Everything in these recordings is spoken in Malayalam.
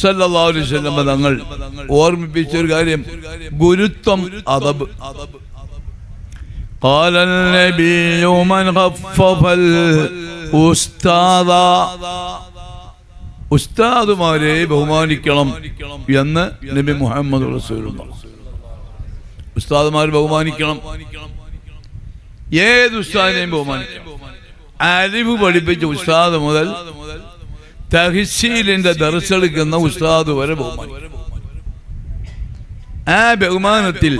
സല്ലല്ലാഹു അലൈഹി വസല്ലം തങ്ങൾ ഓർമ്മിപ്പിച്ച ഒരു കാര്യം ഗുരുത്വം അതബ് قال النبي من خفف الأستاذ ഉസ്താദുമാരെ ബഹുമാനിക്കണം എന്ന് നബി മുഹമ്മദ് റസൂലുള്ള ഉസ്താദുമാർ ബഹുമാനിക്കണം ഏത് ഉസ്താദിനെയും ബഹുമാനിക്കണം അലിവ് പഠിപ്പിച്ച ഉസ്താദ് മുതൽ തഹസീലിന്റെ ദർശെടുക്കുന്ന ഉസ്താദ് വരെ ബഹുമാനി ആ ബഹുമാനത്തിൽ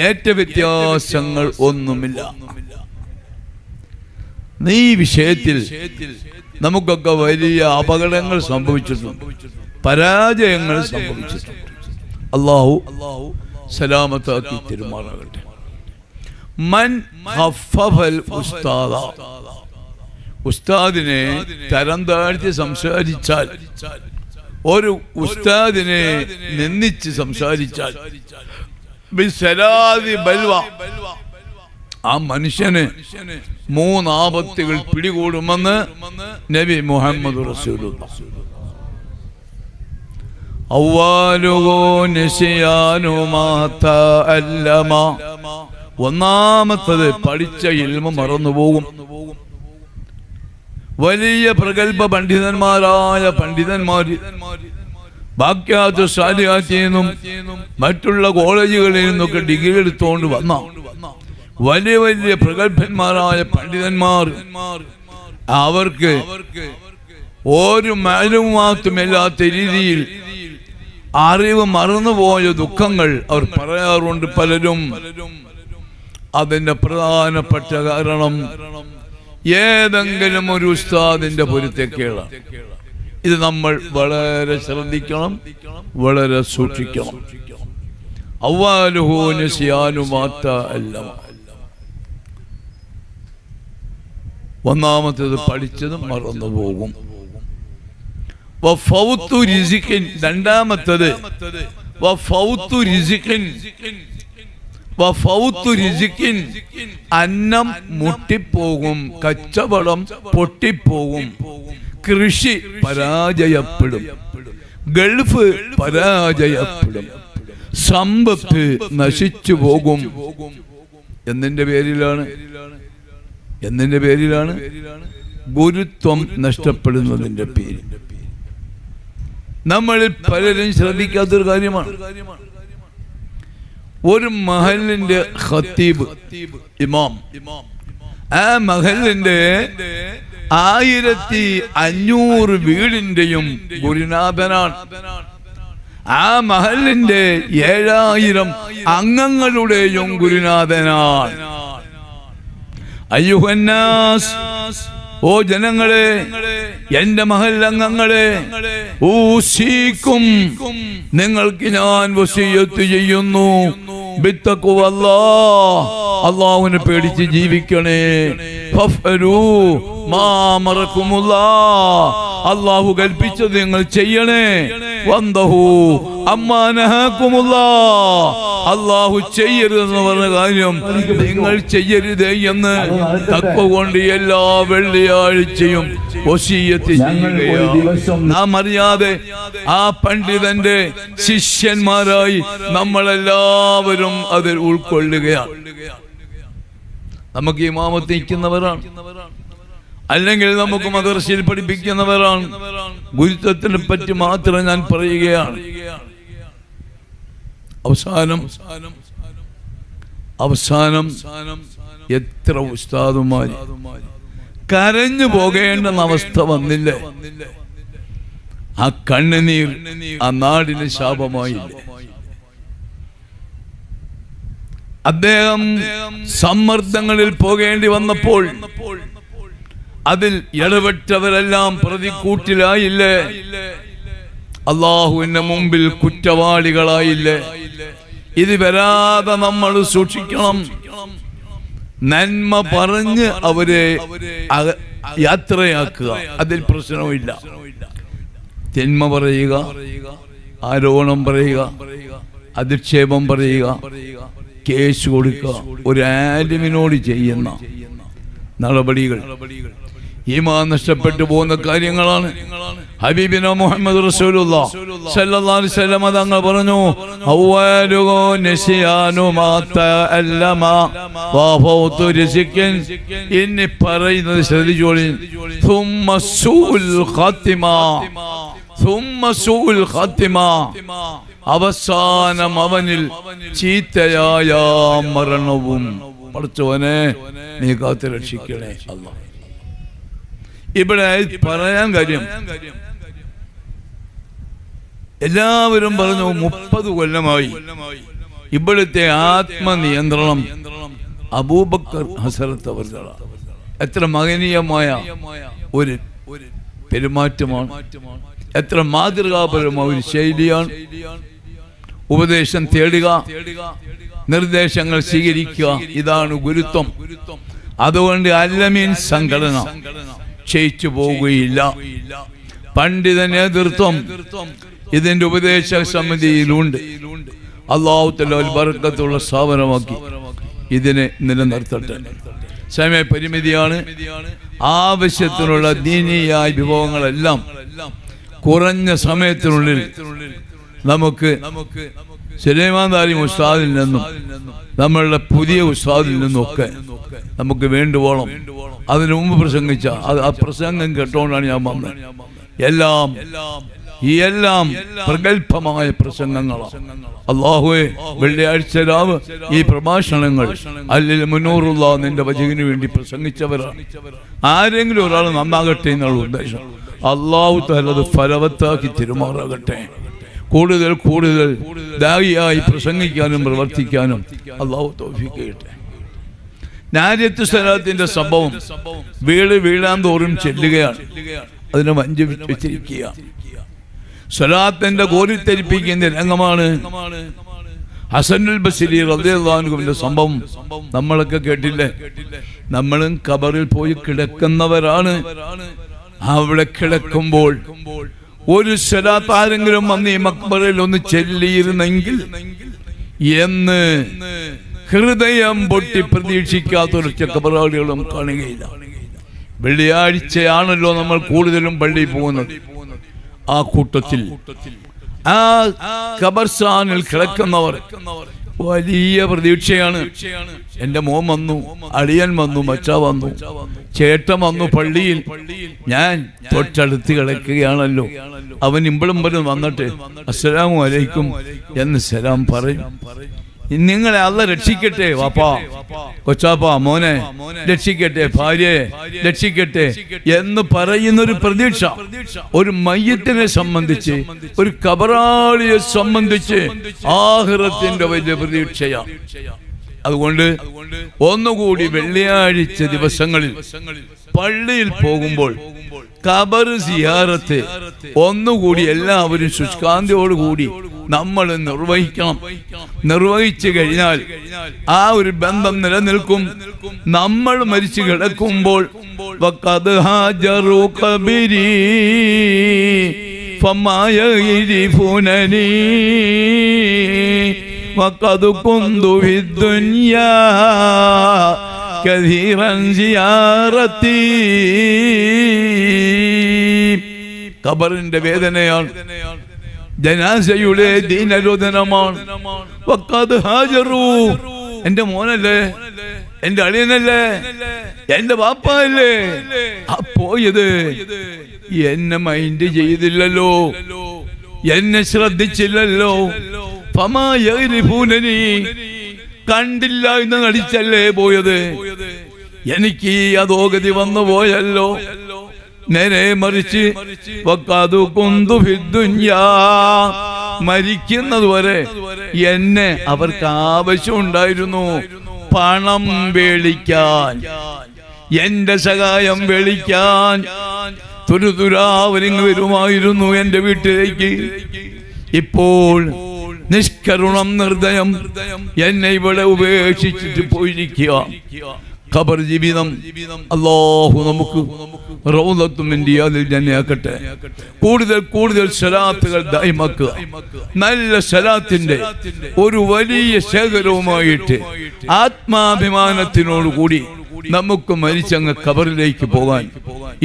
ഏറ്റ വ്യത്യാസങ്ങൾ ഒന്നുമില്ല. ഈ വിഷയത്തിൽ നമുക്കൊക്കെ വലിയ അപകടങ്ങൾ സംഭവിച്ചിട്ടുണ്ട്. പരാജയങ്ങൾ സംഭവിച്ചിട്ടുണ്ട്. അള്ളാഹു അള്ളാഹു സലാമത്താക്കി തിരുമാറാകട്ടെ. മൻ ഉസ്താദ. ഉസ്താദിനെ തരം താഴ്ത്തി സംസാരിച്ചാൽ ഒരു ഉസ്താദിനെ നിന്ദിച്ച് സംസാരിച്ചാൽ ആ മനുഷ്യന് മൂന്നാപത്തുകൾ പിടികൂടുമെന്ന് നബി മുഹമ്മദ്. ഒന്നാമത്തത് പഠിച്ച ഇൽമ മറന്നുപോകും. വലിയ പ്രഗത്ഭ പണ്ഡിതന്മാരായ പണ്ഡിതന്മാർ ബാക്യാത്ത് സാലിയാറ്റിന്നും മറ്റുള്ള കോളേജുകളിൽ നിന്നൊക്കെ ഡിഗ്രി എടുത്തുകൊണ്ട് വന്ന വലിയ വലിയ പ്രഗത്ഭന്മാരായ പണ്ഡിതന്മാർ അവർക്ക് ഒരു മാനവുമാത്തുമില്ലാത്ത രീതിയിൽ അറിവ് മറന്നുപോയ ദുഃഖങ്ങൾ അവർ പറയാറുണ്ട് പലരും. അതിന്റെ പ്രധാനപ്പെട്ട കാരണം ഏതെങ്കിലും ഒരു ഉസ്താദിന്റെ പൊരുത്തക്കേടാണ് ഇത് നമ്മൾ വളരെ ശ്രദ്ധിക്കണം വളരെ സൂക്ഷിക്കണം. ഒന്നാമത്തേത് പഠിച്ചത് മറന്നു പോകും. രണ്ടാമത്തത് വഫൗത്തു റിസിക്കിൻ വഫൗത്തു റിസിക്കിൻ അന്നം മുട്ടിപ്പോകും കച്ചവടം പൊട്ടിപ്പോകും കൃഷി പരാജയപ്പെടും ഗൾഫ് പരാജയപ്പെടും സമ്പത്ത് നശിച്ചു പോകും. എന്നിന്റെ പേരിലാണ്? എന്നിന്റെ പേരിലാണ്? ഗുരുത്വം നഷ്ടപ്പെടുന്നതിന്റെ പേര്. നമ്മളിൽ പലരും ശ്രദ്ധിക്കാത്തൊരു കാര്യമാണ്. ഒരു മഹലിന്റെ ഖത്തീബ് ഇമാം. ആ മഹലിന്റെ ആയിരത്തി അഞ്ഞൂറ് വീടിന്റെയും ഗുരുനാഥനാണ്. ആ മഹലിന്റെ ഏഴായിരം അംഗങ്ങളുടെയും ഗുരുനാഥനാണ്. അയ്യുഹന്നാസ് ഓ ജനങ്ങളെ എന്റെ മഹല്ലംഗങ്ങളെ ഊശീക്കും. നിങ്ങൾക്ക് ഞാൻ വസീയത്ത് ചെയ്യുന്നു. ബിത്തക്കുവല്ലാ അള്ളാഹുവിനെ പേടിച്ച് ജീവിക്കണേ. മാ അള്ളാഹു കൽപ്പിച്ചത് നിങ്ങൾ ചെയ്യണേ. അള്ളാഹു ചെയ്യരുതെന്ന് പറഞ്ഞ കാര്യം നിങ്ങൾ ചെയ്യരുത് എന്ന് തക്വ കൊണ്ട് എല്ലാ വെള്ളിയാഴ്ചയും ചെയ്യുകയാണ്. നാം അറിയാതെ ആ പണ്ഡിതന്റെ ശിഷ്യന്മാരായി നമ്മളെല്ലാവരും അതിൽ ഉൾക്കൊള്ളുകയാണ്. നമുക്ക് ഇമാമത്ത് നിൽക്കുന്നവരാണ്. അല്ലെങ്കിൽ നമുക്ക് മദർശയിൽ പഠിപ്പിക്കുന്നവരാണ്. ഗുരുത്വത്തിനെ പറ്റി മാത്രം ഞാൻ പറയുകയാണ്. അവസാനം അവസാനം എത്ര ഉസ്താദുമാര് കരഞ്ഞു പോകേണ്ട അവസ്ഥ വന്നില്ലേ? ആ കണ്ണുനീർ ആ നാടിന് ശാപമായില്ല? അദ്ദേഹം സമ്മർദ്ദങ്ങളിൽ പോകേണ്ടി വന്നപ്പോൾ അതിൽ ഇടപെട്ടവരെല്ലാം പ്രതിക്കൂട്ടിലായില്ലേ? അള്ളാഹുവിന്റെ മുമ്പിൽ കുറ്റവാളികളായില്ലേ? ഇത് വരാതെ നമ്മൾ സൂക്ഷിക്കണം. നന്മ പറഞ്ഞ് അവരെ യാത്രയാക്കുക. അതിൽ പ്രശ്നമില്ല. തിന്മ പറയുക ആരോപണം പറയുക അധിക്ഷേപം പറയുക കേസ് കൊടുക്കുക. ഒരു ആലിമിനോട് ചെയ്യുന്ന നടപടികൾ. ഈമാ നഷ്ടപ്പെട്ടു പോകുന്ന കാര്യങ്ങളാണ് ഹബീബിന മുഹമ്മദ് റസൂലുള്ള സല്ലല്ലാഹു അലൈഹി വസല്ലം തങ്ങൾ പറഞ്ഞു അവ്വലുഹു നിസ്യാനു മാ തഅല്ലമ വഫൗതു റിസ്കിൻ ഇനി പറയുന്നത് ശ്രദ്ധിച്ചോളി ثم سوء الخاتمة ثم سوء الخاتمة അവസാനം അവനിൽ ചീത്തയായ മരണവും പഠിച്ചവനെ നീ കാത്തു രക്ഷിക്കണേ അല്ല ഇവിടെ പറയാൻ കാര്യം. എല്ലാവരും പറഞ്ഞു മുപ്പത് കൊല്ലമായി ഇവിടുത്തെ ആത്മനിയന്ത്രണം അബൂബക്കർ ഹസരത്ത് എത്ര മഹനീയമായ ഒരു പെരുമാറ്റമാണ്. എത്ര മാതൃകാപരമായ ഒരു ശൈലിയാണ്. ഉപദേശം തേടുക നിർദ്ദേശങ്ങൾ സ്വീകരിക്കുക ഇതാണ് ഗുരുത്വം. അതുകൊണ്ട് അല്ലമീൻ സംഘടന. ക്ഷയിച്ചു പോവുകയില്ല. പണ്ഡിത നേതൃത്വം ഇതിന്റെ ഉപദേശ സമിതിയിലുണ്ട്. അള്ളാഹു തല ബർക്കത്തുള്ള സ്ഥാപനമാക്കി ഇതിനെ നിലനിർത്തട്ടെ. സമയ പരിമിതിയാണ്. ആവശ്യത്തിനുള്ള ദീനീയായ വിഭവങ്ങളെല്ലാം കുറഞ്ഞ സമയത്തിനുള്ളിൽ നമുക്ക് നമുക്ക് സുലൈമാൻ താലിം ഉസ്താദിൽ നിന്നും നമ്മളുടെ പുതിയ ഉസ്താദിൽ നിന്നും ഒക്കെ നമുക്ക് വേണ്ടുവോളം അതിനു മുമ്പ് പ്രസംഗിച്ച അത് ആ പ്രസംഗം കേട്ടോണ്ടാണ് ഞാൻ വന്നത്. എല്ലാം ഈ എല്ലാം പ്രഗത്ഭമായ പ്രസംഗങ്ങളാണ്. അള്ളാഹുവെ വെള്ളിയാഴ്ച രാവ് ഈ പ്രഭാഷണങ്ങൾ അല്ലെങ്കിൽ മുന്നൂറുള്ള നിന്റെ വചകിന് വേണ്ടി പ്രസംഗിച്ചവരാണ്. ആരെങ്കിലും ഒരാൾ നന്നാകട്ടെ എന്നുള്ള ഉദ്ദേശം. അള്ളാഹു തലത് ഫലവത്താക്കി തിരുമാറാകട്ടെ. കൂടുതൽ കൂടുതൽ ദാവിയായി പ്രസംഗിക്കാനും പ്രവർത്തിക്കാനും അള്ളാഹു തോഫിക്കട്ടെ നാരിയത്ത് സ്ഥലത്തിന്റെ സംഭവം വീട് വീഴാൻ തോറും ചെല്ലുകയാണ്. അതിനെ വഞ്ചി വെച്ചിരിക്കുക സ്വലാത്തിന്റെ കോരിത്തെരിപ്പിക്കുന്ന രംഗമാണ് ഹസനുൽ ബസിരി റദ്ദാനുവിന്റെ സംഭവം. നമ്മളൊക്കെ കേട്ടില്ലേ? നമ്മളും കബറിൽ പോയി കിടക്കുന്നവരാണ്. അവിടെ കിടക്കുമ്പോൾ ഒരു സ്വലാത്ത് ആരെങ്കിലും വന്ന് ഈ മക്ബറിൽ ഒന്ന് ചെല്ലിയിരുന്നെങ്കിൽ എന്ന് ഹൃദയം പൊട്ടി പ്രതീക്ഷിക്കാത്തൊരു ചക്കപറാളികളും കാണുകയില്ല. വെള്ളിയാഴ്ചയാണല്ലോ നമ്മൾ കൂടുതലും പള്ളിയിൽ പോകുന്നത്. ആ കൂട്ടത്തിൽ ആ കബർസാനിൽ കിടക്കുന്നവർ വലിയ പ്രതീക്ഷയാണ്. എന്റെ മോൻ വന്നു അളിയൻ വന്നു മച്ച വന്നു ചേട്ടൻ വന്നു പള്ളിയിൽ. ഞാൻ തൊട്ടടുത്ത് കിടക്കുകയാണല്ലോ. അവൻ ഇമ്പളും പോലും വന്നിട്ട് അസ്സലാമു അലൈക്കും എന്ന് സലാം പറയും. നിങ്ങളെ അല്ല രക്ഷിക്കട്ടെ വാപ്പാ. കൊച്ചാപ്പാ മോനെ. രക്ഷിക്കട്ടെ ഭാര്യയെ. രക്ഷിക്കട്ടെ എന്ന് പറയുന്ന ഒരു പ്രതീക്ഷ. ഒരു മയ്യത്തിനെ സംബന്ധിച്ച് ഒരു കബറാളിയെ സംബന്ധിച്ച് ആഹൃത്തിന്റെ വലിയ പ്രതീക്ഷയാണ് അതുകൊണ്ട് ഒന്നുകൂടി വെള്ളിയാഴ്ച ദിവസങ്ങളിൽ പള്ളിയിൽ പോകുമ്പോൾ കബർ സിയാറത്ത് ഒന്നുകൂടി എല്ലാവരും ശുഷ്കാന്തിയോടുകൂടി നമ്മൾ നിർവഹിക്കണം. നിർവഹിച്ചു കഴിഞ്ഞാൽ ആ ഒരു ബന്ധം നിലനിൽക്കും. നമ്മൾ മരിച്ചു കിടക്കുമ്പോൾ വഖദ് ഹാജറു ഖബരി ഫമാ യഗ്രിഫുനനി وقد كنت في الدنيا كثيرا زيارتي ഖബറിന്റെ വേദനയാണ് ജനാസയുടെ ദീനരോധനമാണ് വക്കാത് ഹാജറു എന്റെ മോനല്ലേ എന്റെ അളിയനല്ലേ എന്റെ വാപ്പല്ലേ ആ പോയത് എന്നെ മൈൻഡ് ചെയ്തില്ലല്ലോ എന്നെ ശ്രദ്ധിച്ചില്ലല്ലോ ഫമായൂനനി കണ്ടില്ല എന്ന് നടിച്ചല്ലേ പോയത്. എനിക്ക് ഈ അധോഗതി വന്നു പോയല്ലോ. നേരെ മറിച്ച് മരിക്കുന്നത് വരെ എന്നെ അവർക്ക് ആവശ്യം ഉണ്ടായിരുന്നു പണം വേളിക്കാൻ. എന്റെ സഹായം വേളിക്കാൻ. തുരുതുരാവരിങ് വരുമായിരുന്നു എന്റെ വീട്ടിലേക്ക്. ഇപ്പോൾ നിഷ്കരുണം നിർദ്ദയം എന്നെ ഇവിടെ ഉപേക്ഷിച്ചിട്ട് പോയിരിക്കുക. ഖബർ ജീവിതം അള്ളാഹു നമുക്ക് റൗലത്തും അതിൽ തന്നെയാക്കട്ടെ കൂടുതൽ കൂടുതൽ സലാത്തുകൾ ദൈമാക്കുക നല്ല സലാത്തിന്റെ ഒരു വലിയ ശേഖരവുമായിട്ട് ആത്മാഭിമാനത്തിനോടുകൂടി നമുക്ക് മരിച്ചങ്ങ് ഖബറിലേക്ക് പോകാൻ.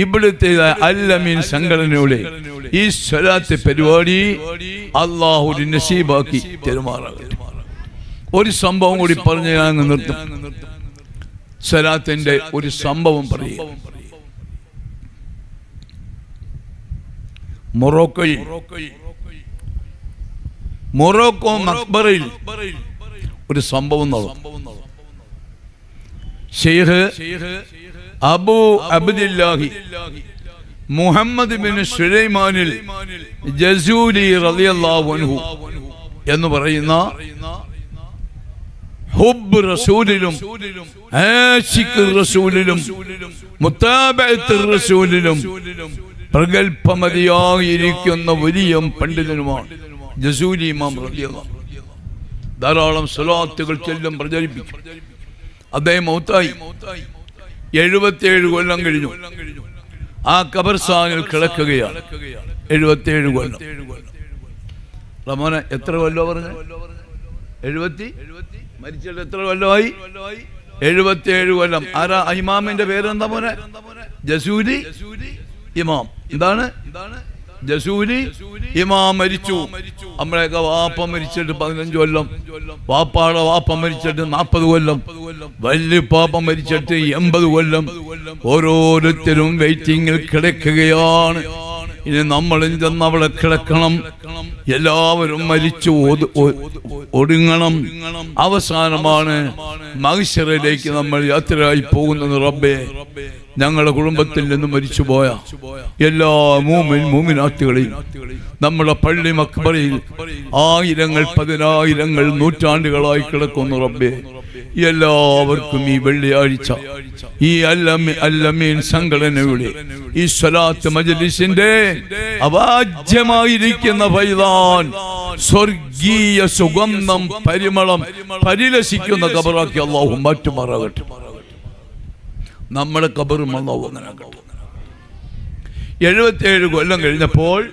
ഇവിടുത്തെ അല്ലമീൻ സംഘടനയുടെ ഈ സ്വലാത്തെ പരിപാടി അള്ളാഹു നസീബാക്കി തെരുമാറാകട്ടെ. ഒരു സംഭവം കൂടി പറഞ്ഞു ഞാൻ നിർത്തും. സ്വലാത്തിന്റെ ഒരു സംഭവം പറയുക. മൊറോക്കോയിൽ മൊറോക്കോ മക്ബറയിൽ ഒരു സംഭവം നടന്നു. Sheikh Abu Abdillahi Muhammad bin സുലൈമാനിൽ Jazuli റളിയല്ലാഹു അൻഹു എന്ന് പറയുന്ന ഹുബ് റസൂലിലും റസൂലിലും പ്രഗൽഭമതിയായിരിക്കുന്ന വലിയ പണ്ഡിതനുമാണ് ജസൂലി ഇമാം ധാരാളം സ്വലാത്തുകൾ ചെല്ലും പ്രചരിപ്പിക്കും. അദ്ദേഹം മൗത്തായി. എഴുപത്തിയേഴ് കൊല്ലം കഴിഞ്ഞു. ആ കബർസ്ഥാനിൽ കിടക്കുകയാണ്. എഴുപത്തിയേഴ് കൊല്ലം. റമോനെ എത്ര കൊല്ലോ പറഞ്ഞു? എഴുപത്തി? മരിച്ചിട്ട് എത്ര കൊല്ലമായി? എഴുപത്തിയേഴ് കൊല്ലം. ആരാ? ഇമാമിന്റെ പേരെന്താ മോനെ? ജസൂരി? ഇമാം. എന്താണ്? ജസൂരി? ഇമാം മരിച്ചു. നമ്മളെയൊക്കെ വാപ്പ മരിച്ചിട്ട് പതിനഞ്ച് കൊല്ലം. വാപ്പാടെ വാപ്പ മരിച്ചിട്ട് നാൽപ്പത് കൊല്ലം. വല്യപ്പാപ്പ മരിച്ചിട്ട് എൺപത് കൊല്ലം. ഓരോരുത്തരും വെയിറ്റിംഗിൽ കിടക്കുകയാണ്. ഇനി നമ്മളും ചെന്ന് അവിടെ കിടക്കണം. എല്ലാവരും മരിച്ചു ഒടുങ്ങണം അവസാനമാണ് മഹിഷറിലേക്ക് നമ്മൾ യാത്രയായി പോകുന്നത് റബ്ബേ. ഞങ്ങളുടെ കുടുംബത്തിൽ നിന്ന് മരിച്ചുപോയ എല്ലാ മൂമിൻ മൂമിനാത്തുകളെയും നമ്മുടെ പള്ളി മക്ബറയിൽ ആയിരങ്ങൾ പതിനായിരങ്ങൾ നൂറ്റാണ്ടുകളായി കിടക്കുന്നു റബ്ബേ. എല്ലാവർക്കും ഈ വെള്ളിയാഴ്ച ഈ അല്ലമി അല്ലമീൻ സംഘടനയുടെ ഈ സ്വലാത്ത് മജലിസിന്റെ അവാജ്യമായിരിക്കുന്ന ഫൈതാൻ സ്വർഗീയ സുഗന്ധം പരിമളം പരിലസിക്കുന്ന കബറാക്കി അള്ളാഹു മാറ്റുമാറാകട്ടെ. നമ്മുടെ കബറും അള്ളാഹു അങ്ങനെ എഴുപത്തിയേഴ് കൊല്ലം കഴിഞ്ഞപ്പോൾ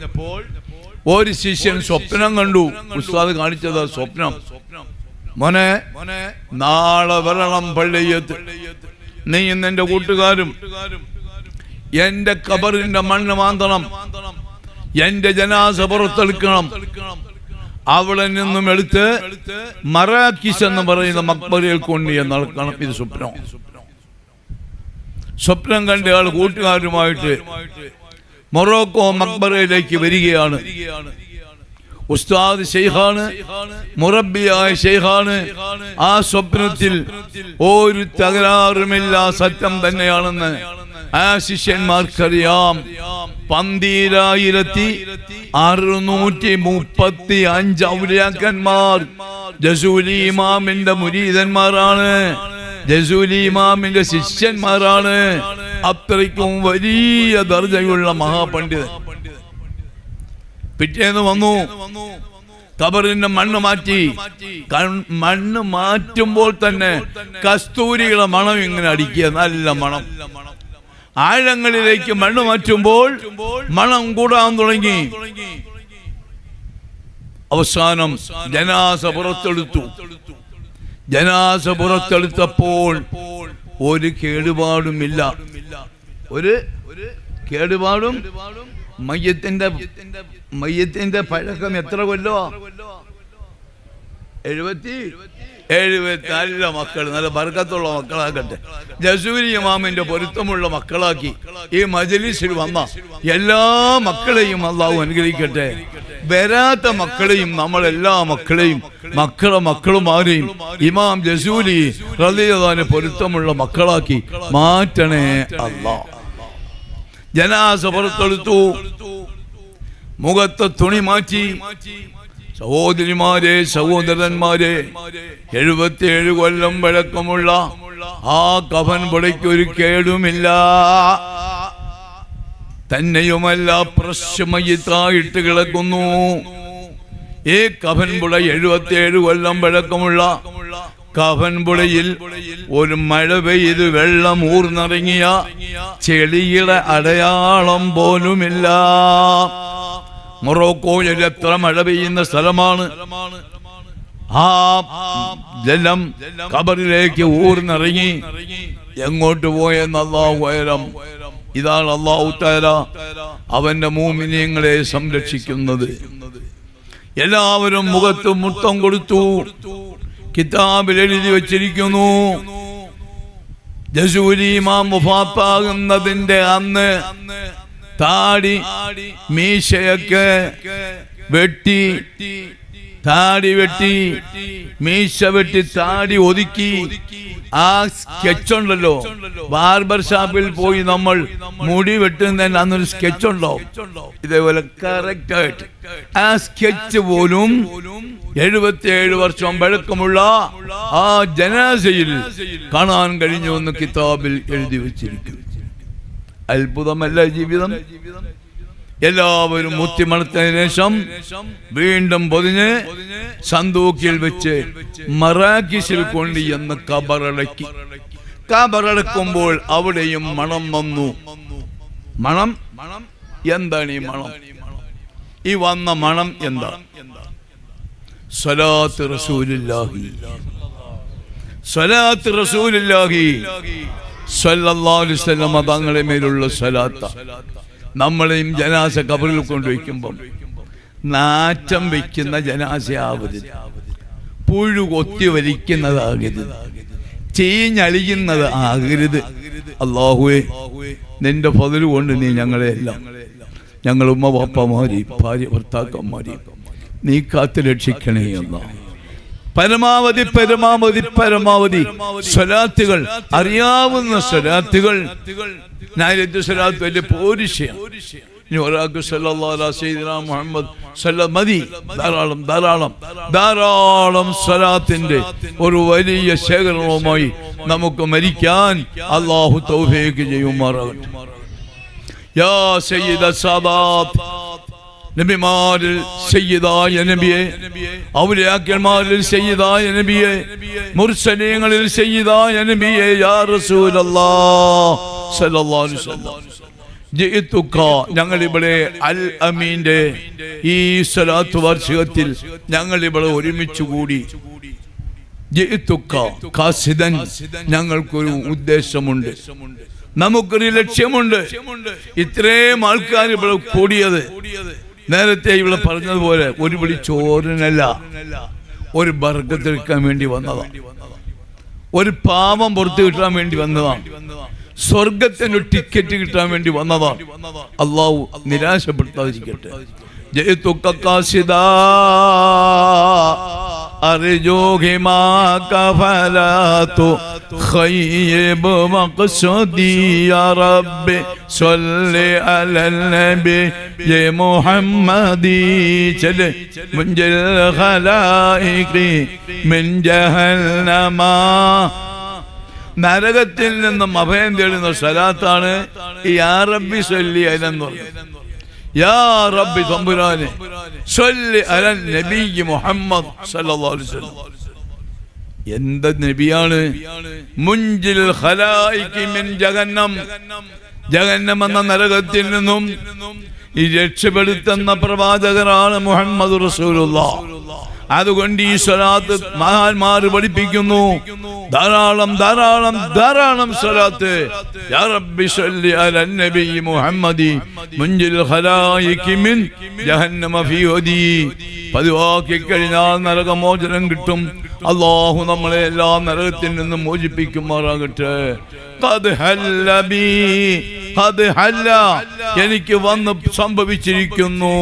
ഒരു ശിഷ്യൻ സ്വപ്നം കണ്ടു. ഉസ്താദ് കാണിച്ചത് സ്വപ്നം. മോനെ നാളെ വരണം പള്ളിയത്ത്. നീ ഇന്ന് കൂട്ടുകാരും എന്റെ കബറിന്റെ മണ്ണ് മാന്തണം. എന്റെ ജനാസ പുറത്തെടുക്കണം. അവിടെ നിന്നും എടുത്ത് മറാക്കിസ് എന്ന് പറയുന്ന മക്ബറിയിൽ കൊണ്ട് നടക്കണം. ഇത് സ്വപ്നം. സ്വപ്നം കണ്ട ആൾ കൂട്ടുകാരുമായിട്ട് മൊറോക്കോ മക്ബറയിലേക്ക് വരികയാണ്. ഉസ്താദ് ഷെയ്ഖാണ് മുറബിയായ ഷെയ്ഖാണ് ആ സ്വപ്നത്തിൽ ഒരു തകരാറുമില്ല സത്യം തന്നെയാണെന്ന് ആ ശിഷ്യന്മാർക്കറിയാം. പന്തീരായിരത്തി അറുന്നൂറ്റി മുപ്പത്തി അഞ്ച് ഔലിയാക്കന്മാർ ജസൂലി ഇമാമിന്റെ മുരീതന്മാരാണ്. ജസൂലി ഇമാമിന്റെ ശിഷ്യന്മാരാണ്. അത്രയ്ക്കും വലിയ ദർജയുള്ള മഹാപണ്ഡിതൻ. പിറ്റേന്ന് വന്നു. കബറിന്റെ മണ്ണ് മാറ്റി. മണ്ണ് മാറ്റുമ്പോൾ തന്നെ കസ്തൂരികളെ മണം ഇങ്ങനെ അടിക്കുക. നല്ല മണം. ആഴങ്ങളിലേക്ക് മണ്ണ് മാറ്റുമ്പോൾ മണം കൂടാൻ തുടങ്ങി. അവസാനം ജനാസ പുറത്തെടുത്തു. ജനാസ പുറത്തെടുത്തപ്പോൾ ഒരു കേടുപാടുമില്ല. ഒരു കേടുപാടും മയ്യത്തിന്റെ മയ്യത്തിന്റെ പഴക്കം എത്ര കൊല്ലോ? എഴുപത്തി എഴുപത്തി നല്ല മക്കൾ നല്ല ബർക്കത്തുള്ള മക്കളാക്കട്ടെ ജസൂരി ഇമാമിന്റെ പൊരുത്തമുള്ള മക്കളാക്കി ഈ മജലിസിൽ വന്ന എല്ലാ മക്കളെയും അള്ളാഹു അനുഗ്രഹിക്കട്ടെ. വരാത്ത മക്കളെയും നമ്മളെല്ലാ മക്കളെയും മക്കളെ മക്കളുമാരെയും ഇമാം ജസൂലി റലിയതാന് പൊരുത്തമുള്ള മക്കളാക്കി മാറ്റണേ അല്ല. ജനാസ പുറത്തെടുത്തു. മുഖത്തെ തുണി മാറ്റി. സഹോദരിമാരെ സഹോദരന്മാരെ എഴുപത്തിയേഴ് കൊല്ലം വഴക്കമുള്ള ആ കഫൻ പൊടിക്കൊരു കേടുമില്ല. തന്നെയുമല്ല പ്രശ്മയിത്തായിട്ട് കിടക്കുന്നു. ഈ എഴുപത്തി എഴുപത്തിയേഴ് കൊല്ലം പഴക്കമുള്ള കഫൻപുഴയിൽ ഒരു മഴ പെയ്ത് വെള്ളം ഊർന്നിറങ്ങിയ ചെളിയുടെ അടയാളം പോലുമില്ല. മൊറോക്കോയിൽ എത്ര മഴ പെയ്യുന്ന സ്ഥലമാണ്. ആ ജലം കബറിലേക്ക് ഊർന്നിറങ്ങി എങ്ങോട്ട് പോയെന്നല്ലാ ഉയരം ഇതാണ് അള്ളാഹു തല അവന്റെ മൂമിനിയങ്ങളെ സംരക്ഷിക്കുന്നത്. എല്ലാവരും മുഖത്ത് മുത്തം കൊടുത്തു. കിതാബിൽ എഴുതി വച്ചിരിക്കുന്നു. ജസൂരി ഇമാം മുഫാത്താകുന്നതിന്റെ അന്ന് താടി മീശയൊക്കെ വെട്ടി താടി വെട്ടി മീശ വെട്ടി താടി ഒതുക്കി. ആ സ്കെച്ച് ഉണ്ടല്ലോ. ബാർബർ ഷാപ്പിൽ പോയി നമ്മൾ മുടി വെട്ടുന്നതിന് അന്നൊരു സ്കെച്ച് ഉണ്ടോ? ഇതേപോലെ കറക്റ്റ് ആയിട്ട്. ആ സ്കെച്ച് പോലും എഴുപത്തിയേഴ് വർഷം പഴക്കമുള്ള ആ ജനാസയിൽ കാണാൻ കഴിഞ്ഞു എന്ന് കിതാബിൽ എഴുതി വെച്ചിരിക്കുന്നു. അത്ഭുതമല്ല ജീവിതം? എല്ലാവരും മുത്തിമണത്തിന് ശേഷം വീണ്ടും പൊതിഞ്ഞ് സന്തൂക്കിൽ വെച്ച് മറാക്കിസിൽ കൊണ്ടി എന്ന് കബറടക്കി. കബറടക്കുമ്പോൾ അവിടെയും മണം വന്നു. മണം? മണം എന്താണ് ഈ മണം? ഈ വന്ന മണം എന്താ? സ്വലാത്ത് റസൂലില്ലാഹി. സ്വലാത്ത് റസൂലില്ലാഹി. സല്ലല്ലാഹു അലൈഹി വസല്ലം തങ്ങളുടെ മേലുള്ള സ്വലാത്ത. നമ്മളെയും ജനാസ കബറിൽ കൊണ്ടുവയ്ക്കുമ്പം നാറ്റം വയ്ക്കുന്ന ജനാസയാവരുത്. പുഴു കൊത്തി വലിക്കുന്നതാകരുത്. ചീഞ്ഞളിയുന്നത് ആകരുത്. അള്ളാഹുവേ നിന്റെ പതിൽ കൊണ്ട് നീ ഞങ്ങളെ എല്ലാം. ഞങ്ങൾ ഉമ്മ പാപ്പമാരെയും ഭാര്യ ഭർത്താക്കന്മാരി നീ കാത്തു രക്ഷിക്കണേ എന്നാ പരമാവധി പരമാവധി പരമാവധി സ്വലാത്തുകൾ അറിയാവുന്ന സ്വലാത്തുകൾ. നാലത്ത് സ്വലാത്ത്? വലിയ പോരിശയാണ് ഇനി ഒരാൾക്ക് മുഹമ്മദ് മതി. ധാരാളം ധാരാളം ധാരാളം സ്വലാത്തിന്റെ ഒരു വലിയ ശേഖരണവുമായി നമുക്ക് മരിക്കാൻ അള്ളാഹു തൗഫേക്ക് ചെയ്യുമാറാകട്ടെ. യാ സയ്യിദ സാദാത്ത് നബിമാരിൽ സയ്യിദായ നബിയെ ഔലിയാക്കന്മാരിൽ സയ്യിദായ നബിയെ മുർസനീയങ്ങളിൽ സയ്യിദായ നബിയെ യാ റസൂലല്ലാഹ് സല്ലല്ലാഹു അലൈഹി വസല്ലം. ഞങ്ങൾ ഇവിടെ അൽ അമീന്റെ ഈ സ്വലാത്ത് വാർഷികത്തിൽ ഞങ്ങൾ ഇവിടെ ഒരുമിച്ച് കൂടി. കാസിദൻ ഞങ്ങൾക്കൊരു ഉദ്ദേശമുണ്ട്. നമുക്കൊരു ലക്ഷ്യമുണ്ട്. ഇത്രയും ആൾക്കാർ ഇവിടെ കൂടിയത്. നേരത്തെ ഇവിടെ പറഞ്ഞതുപോലെ ഒരു വിളി ചോറിനല്ല ഒരു ബർഗത്തെടുക്കാൻ വേണ്ടി വന്നതാണ്. ഒരു പാവം പുറത്തു കിട്ടാൻ വേണ്ടി വന്നതാണ്. സ്വർഗത്തിന് ടിക്കറ്റ് കിട്ടാൻ വേണ്ടി വന്നതാണ്. അള്ളാഹു നിരാശപ്പെടുത്താതിരിക്കട്ടെ. ജയത്തുക്കാസിദാ أرجوهما كفلات خيب مقصدي يا رب صل على النبي يا محمد جل من الخلائق من جهنم നരകത്തിൽ നിന്നും അഭയം തേടുന്ന സ്ഥലത്താണ് ഈ ആറബി ചൊല്ലി അതിനെന്ന് പറയുന്നത് യാ റബ്ബി തമ്പുരാനെ സ്വല്ലി അലൻ നബി മുഹമ്മദ് സല്ലല്ലാഹു അലൈഹി വസല്ലം എന്ത് നബിയാണ് മുഞ്ചിൽ ഖലായികി മിൻ ജഹന്നം ജഹന്നം എന്ന നരകത്തിൽ നിന്നും ഈ രക്ഷപ്പെടുത്തുന്ന പ്രവാചകരാണ് മുഹമ്മദ് റസൂലുള്ള. അതുകൊണ്ട് ഈ സ്വലാത്ത് മഹാന്മാർ പഠിപ്പിക്കുന്നു. ധാരാളം ധാരാളം ധാരാളം സ്വലാത്ത്. പതിവാക്കി കഴിഞ്ഞാൽ നരകമോചനം കിട്ടും. അള്ളാഹു നമ്മളെ എല്ലാ നരകത്തിൽ നിന്നും മോചിപ്പിക്കുമാറാകട്ടെ. ഖദ് ഹല്ല. എനിക്ക് വന്ന് സംഭവിച്ചിരിക്കുന്നു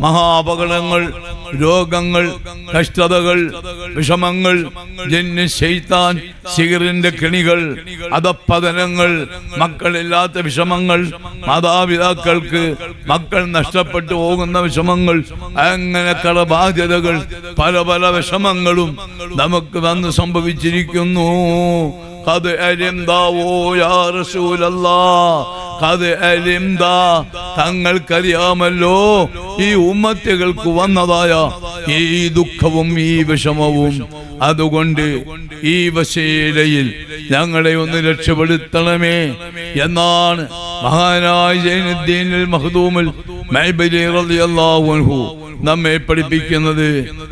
മഹാപകടങ്ങൾ രോഗങ്ങൾ കഷ്ടതകൾ വിഷമങ്ങൾ ജന്യ ശൈത്താൻ സിഗറിന്റെ കെണികൾ അധപ്പതനങ്ങൾ മക്കളില്ലാത്ത വിഷമങ്ങൾ മാതാപിതാക്കൾക്ക് മക്കൾ നഷ്ടപ്പെട്ടു പോകുന്ന വിഷമങ്ങൾ അങ്ങനെ കടബാധ്യതകൾ പല പല വിഷമങ്ങളും നമുക്ക് വന്ന് സംഭവിച്ചിരിക്കുന്നു അത് അലിംദാവോ യാ റസൂലല്ലാ അത് അലിംദാ തങ്ങൾക്കറിയാമല്ലോ ഈ ഉമ്മത്തുകൾക്ക് വന്നതായ ഈ ദുഃഖവും ഈ വിഷമവും അതുകൊണ്ട് ഈ വശയിലയിൽ ഞങ്ങളെ ഒന്ന് രക്ഷപ്പെടുത്തണമേ എന്നാണ് മഹാനായ ജൈനുദ്ദീനിൽ മഹദൂമിൽ നമ്മെ പഠിപ്പിക്കുന്നത്.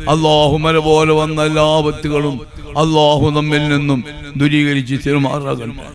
അള്ളാഹു മല പോലെ വന്ന എല്ലാ വത്തുകളും അള്ളാഹു നമ്മിൽ നിന്നും ദുരീകരിച്ച് തിരുമാറാകണം